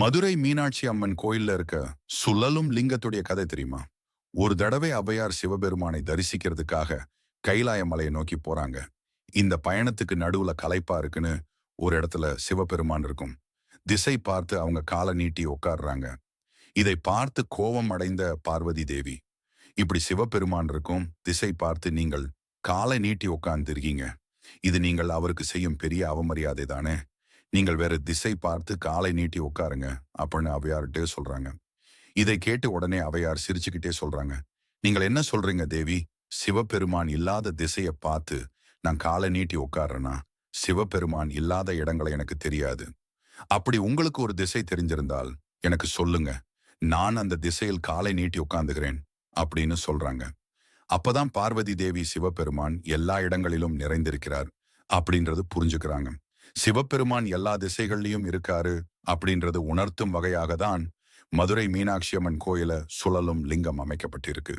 மதுரை மீனாட்சி அம்மன் கோயில்ல இருக்க சுழலும் லிங்கத்துடைய கதை தெரியுமா? ஒரு தடவை அபையார் சிவபெருமானை தரிசிக்கிறதுக்காக கைலாய மலையை நோக்கி போறாங்க. இந்த பயணத்துக்கு நடுவுல களைப்பா இருக்குன்னு ஒரு இடத்துல சிவபெருமான் இருக்கும். திசை பார்த்து அவங்க காலை நீட்டி உட்கார்றாங்க. இதை பார்த்து கோபம் அடைந்த பார்வதி தேவி இப்படி சிவபெருமான் இருக்கும் திசை பார்த்து நீங்கள் காலை நீட்டி உட்கார்ந்துருக்கீங்க. இது நீங்கள் அவருக்கு செய்யும் பெரிய அவமரியாதை தானே நீங்கள் வேற திசை பார்த்து காலை நீட்டி உட்காருங்க அப்படின்னு அவையார்கிட்டே சொல்றாங்க. இதை கேட்டு உடனே அவையார் சிரிச்சுக்கிட்டே சொல்றாங்க. நீங்கள் என்ன சொல்றீங்க தேவி? சிவபெருமான் இல்லாத திசையை பார்த்து நான் காலை நீட்டி உட்காடுறேன்னா சிவபெருமான் இல்லாத இடங்களை எனக்கு தெரியாது. அப்படி உங்களுக்கு ஒரு திசை தெரிஞ்சிருந்தால் எனக்கு சொல்லுங்க. நான் அந்த திசையில் காலை நீட்டி உட்கார்ந்துகிறேன் அப்படின்னு சொல்றாங்க. அப்பதான் பார்வதி தேவி சிவபெருமான் எல்லா இடங்களிலும் நிறைந்திருக்கிறார் அப்படின்றது புரிஞ்சுக்கிறாங்க. சிவபெருமான் எல்லா திசைகள்லயும் இருக்காரு அப்படின்றது உணர்த்தும் வகையாக தான் மதுரை மீனாட்சி அம்மன் கோயில சுழலும் லிங்கம் அமைக்கப்பட்டிருக்கு.